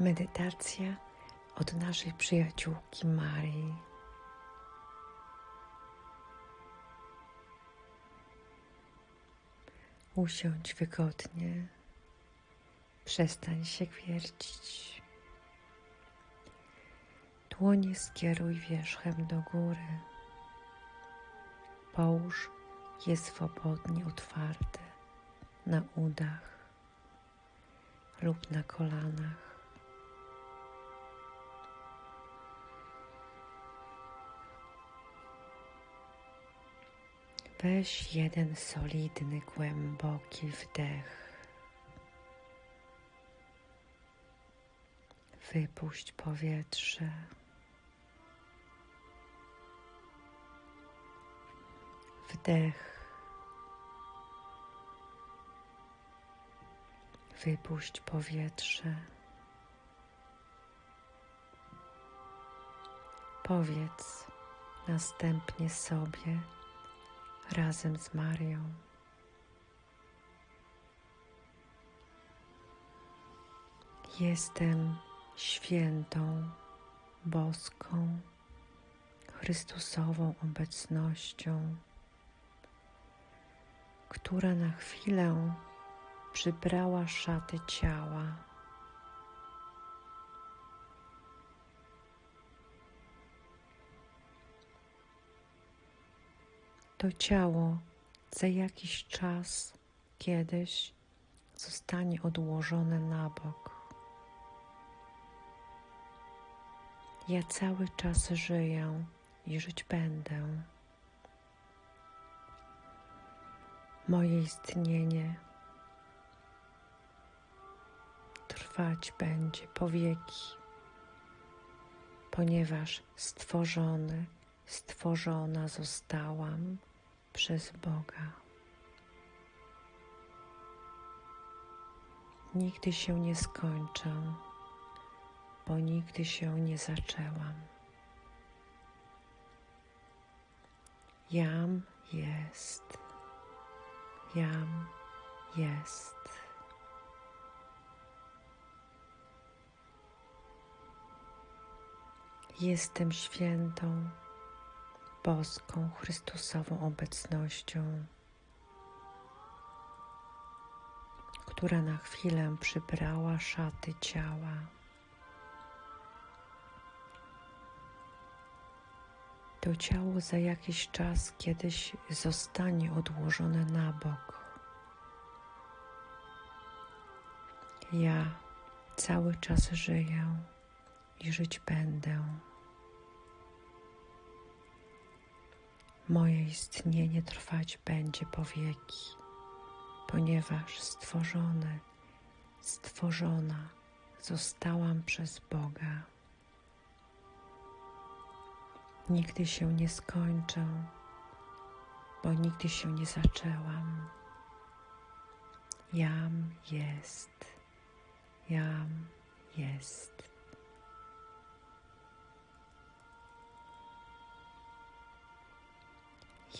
Medytacja od naszej przyjaciółki Marii. Usiądź wygodnie, przestań się wiercić. Dłonie skieruj wierzchem do góry. Połóż je swobodnie otwarte na udach lub na kolanach. Weź jeden solidny, głęboki wdech. Wypuść powietrze. Wdech. Wypuść powietrze. Powiedz następnie sobie razem z Marią. Jestem świętą, boską, Chrystusową obecnością, która na chwilę przybrała szaty ciała. To ciało za jakiś czas, kiedyś zostanie odłożone na bok. Ja cały czas żyję i żyć będę. Moje istnienie trwać będzie po wieki, ponieważ stworzony, stworzona zostałam przez Boga. Nigdy się nie skończę, bo nigdy się nie zaczęłam. Jam jest, jam jest. Jestem świętą, boską, Chrystusową obecnością, która na chwilę przybrała szaty ciała. To ciało za jakiś czas kiedyś zostanie odłożone na bok. Ja cały czas żyję i żyć będę. Moje istnienie trwać będzie po wieki, ponieważ stworzony, stworzona zostałam przez Boga. Nigdy się nie skończę, bo nigdy się nie zaczęłam. Jam jest, jam jest.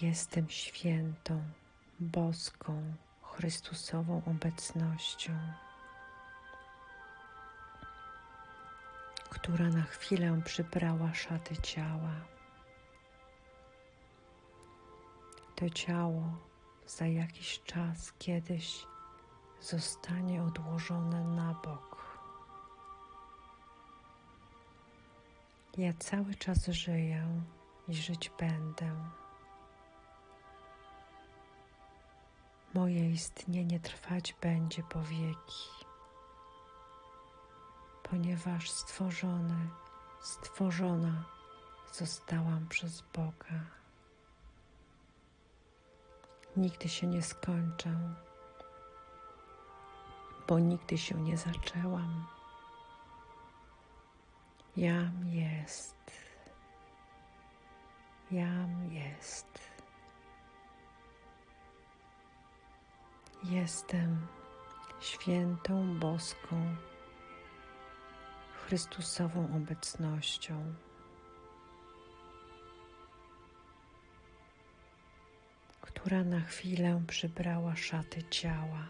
Jestem świętą, boską, Chrystusową obecnością, która na chwilę przybrała szaty ciała. To ciało za jakiś czas kiedyś zostanie odłożone na bok. Ja cały czas żyję i żyć będę. Moje istnienie trwać będzie po wieki, ponieważ stworzony, stworzona zostałam przez Boga. Nigdy się nie skończę, bo nigdy się nie zaczęłam. Jam jest, jam jest. Jestem świętą, boską, Chrystusową obecnością. która na chwilę przybrała szaty ciała.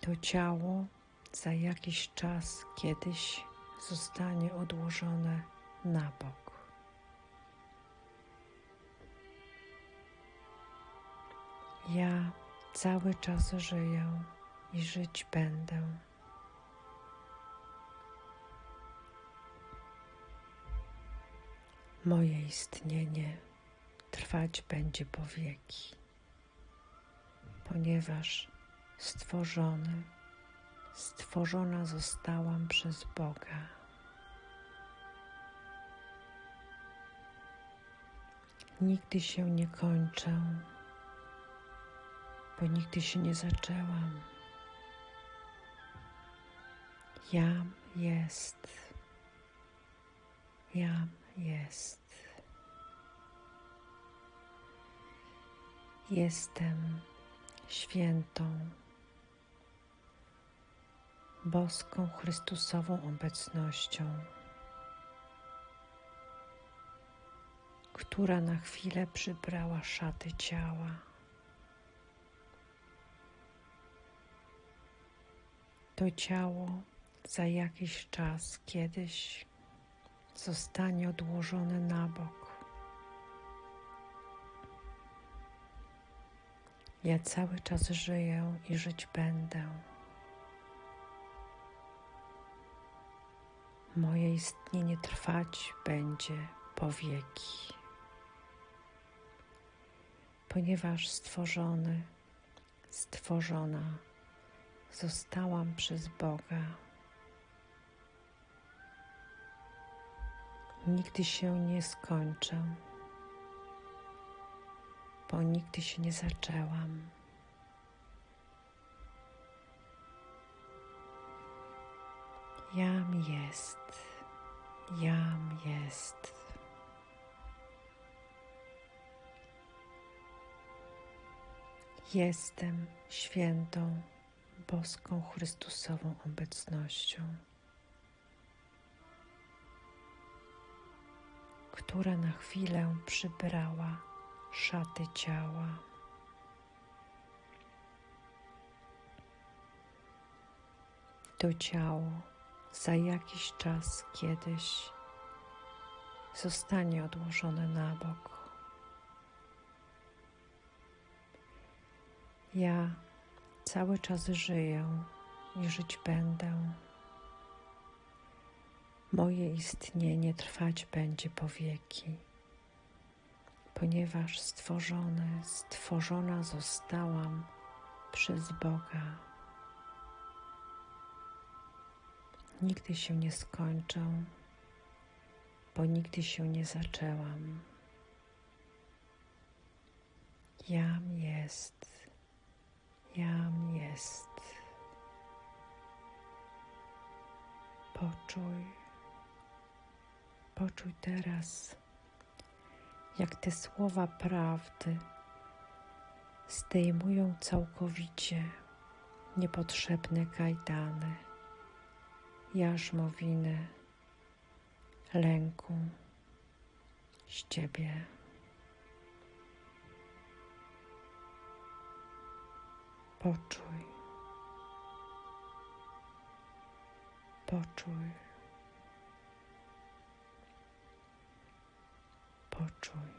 To ciało za jakiś czas kiedyś zostanie odłożone na bok. Ja cały czas żyję i żyć będę. Moje istnienie trwać będzie po wieki, ponieważ stworzony, stworzona zostałam przez Boga. Nigdy się nie kończę, bo nigdy się nie zaczęłam. Jam jest. Jam jest. Jestem świętą, boską Chrystusową obecnością, która na chwilę przybrała szaty ciała. To ciało za jakiś czas kiedyś zostanie odłożone na bok. Ja cały czas żyję i żyć będę. Moje istnienie trwać będzie po wieki, ponieważ stworzony, stworzona zostałam przez Boga. Nigdy się nie skończę, bo nigdy się nie zaczęłam. Jam jest, jam jest. Jestem świętą, boską Chrystusową obecnością. która na chwilę przybrała szaty ciała. To ciało za jakiś czas kiedyś zostanie odłożone na bok. Ja cały czas żyję i żyć będę. Moje istnienie trwać będzie po wieki, ponieważ stworzony, stworzona zostałam przez Boga. Nigdy się nie skończę, bo nigdy się nie zaczęłam. Jam jest, jam jest. Poczuj, poczuj teraz, jak te słowa prawdy zdejmują całkowicie niepotrzebne kajdany, jarzmowiny, lęku z Ciebie. Poczuj, poczuj, poczuj.